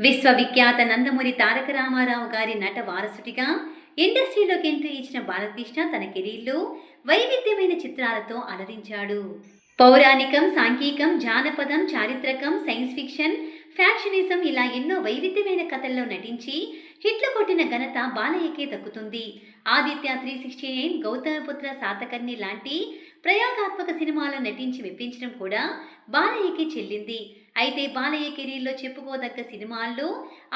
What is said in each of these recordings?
విశ్వవిఖ్యాత నందమూరి తారక రామారావు గారి నట వారసుడిగా ఇండస్ట్రీలోకి ఎంట్రీ ఇచ్చిన బాలకృష్ణ తన కెరీర్లో వైవిధ్యమైన చిత్రాలతో అలరించాడు. పౌరాణికం సాంఘికం జానపదం చారిత్రకం సైన్స్ ఫిక్షన్ ఫ్యాక్షనిజం ఇలా ఎన్నో వైవిధ్యమైన కథల్లో నటించి హిట్లు కొట్టిన ఘనత బాలయ్యకే దక్కుతుంది. Aditya three sixty nine Gautamiputra Satakarni లాంటి ప్రయోగాత్మక సినిమాలో నటించి మెప్పించడం కూడా బాలయ్యకి చెల్లింది. అయితే బాలయ్య కెరీర్లో చెప్పుకోదగ్గ సినిమాల్లో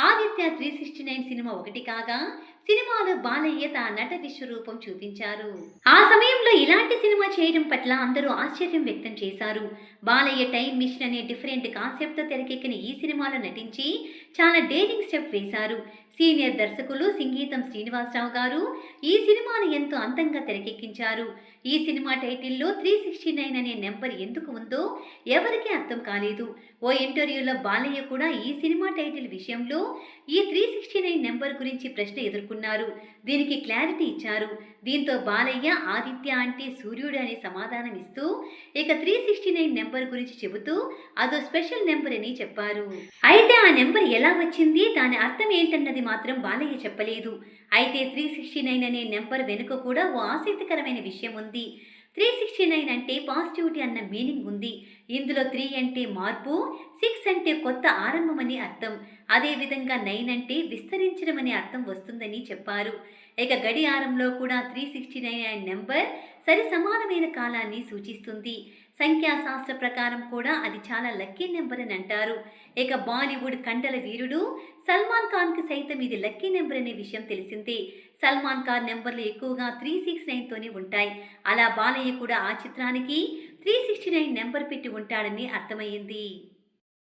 Aditya three sixty nine cinema ఒకటి కాగా సినిమాలో బాలయ్య తన నట విశ్వరూపం చూపించారు. ఆ సమయంలో ఇలాంటి సినిమా చేయడం పట్ల అందరూ ఆశ్చర్యం వ్యక్తం చేశారు. బాలయ్య టైం మిషన్ అనే డిఫరెంట్ కాన్సెప్ట్తో తెరకెక్కిన ఈ సినిమాలో నటించి చాలా డేరింగ్ స్టెప్ వేశారు. సీనియర్ దర్శకులు సంగీతం శ్రీనివాసరావు గారు ఈ సినిమాను ఎంతో అందంగా తెరకెక్కించారు. ఈ సినిమా టైటిల్లో త్రీ సిక్స్టీ నైన్ అనే నెంబర్ ఎందుకు ఉందో ఎవరికీ అర్థం కాలేదు. ఓ ఇంటర్వ్యూలో బాలయ్య కూడా ఈ సినిమా టైటిల్ విషయంలో ఈ త్రీ సిక్స్టీ నైన్ నెంబర్ గురించి ప్రశ్న ఎదుర్కొన్నారు. దీనికి క్లారిటీ ఇచ్చారు. దీంతో బాలయ్య ఆదిత్య అంటే సూర్యుడు అని సమాధానం ఇస్తూ ఇక త్రీ సిక్స్టీ నైన్ నెంబర్ గురించి చెబుతూ అదో స్పెషల్ నెంబర్ అని చెప్పారు. అయితే ఆ నెంబర్ ఎలా వచ్చింది? దాని అర్థం ఏంటన్నది మాత్రం బాలయ్య చెప్పలేదు. అయితే త్రీ సిక్స్టీ నైన్ అనే నెంబర్ వెనుక కూడా ఓ ఆసక్తికరమైన విషయం ఉంది. త్రీ సిక్స్టీ నైన్ అంటే పాజిటివిటీ అన్న మీనింగ్ ఉంది. ఇందులో త్రీ అంటే మార్పు సిక్స్ అంటే కొత్త ఆరంభమని అర్థం. అదేవిధంగా నైన్ అంటే విస్తరించడం అనే అర్థం వస్తుందని చెప్పారు. ఇక గడియారంలో కూడా త్రీ సిక్స్టీ నైన్ అనే నెంబర్ సరి సమానమైన కాలాన్ని సూచిస్తుంది. సంఖ్యాశాస్త్ర ప్రకారం కూడా అది చాలా లక్కీ నెంబర్ అని అంటారు. ఇక బాలీవుడ్ కండల వీరుడు సల్మాన్ ఖాన్కి సైతం ఇది లక్కీ నెంబర్ అనే విషయం తెలిసిందే. సల్మాన్ ఖాన్ నెంబర్లు ఎక్కువగా త్రీ సిక్స్ నైన్తోనే ఉంటాయి. అలా బాలయ్య కూడా ఆ చిత్రానికి త్రీ సిక్స్టీ నైన్ నెంబర్ పెట్టి ఉంటాడని అర్థమయ్యింది.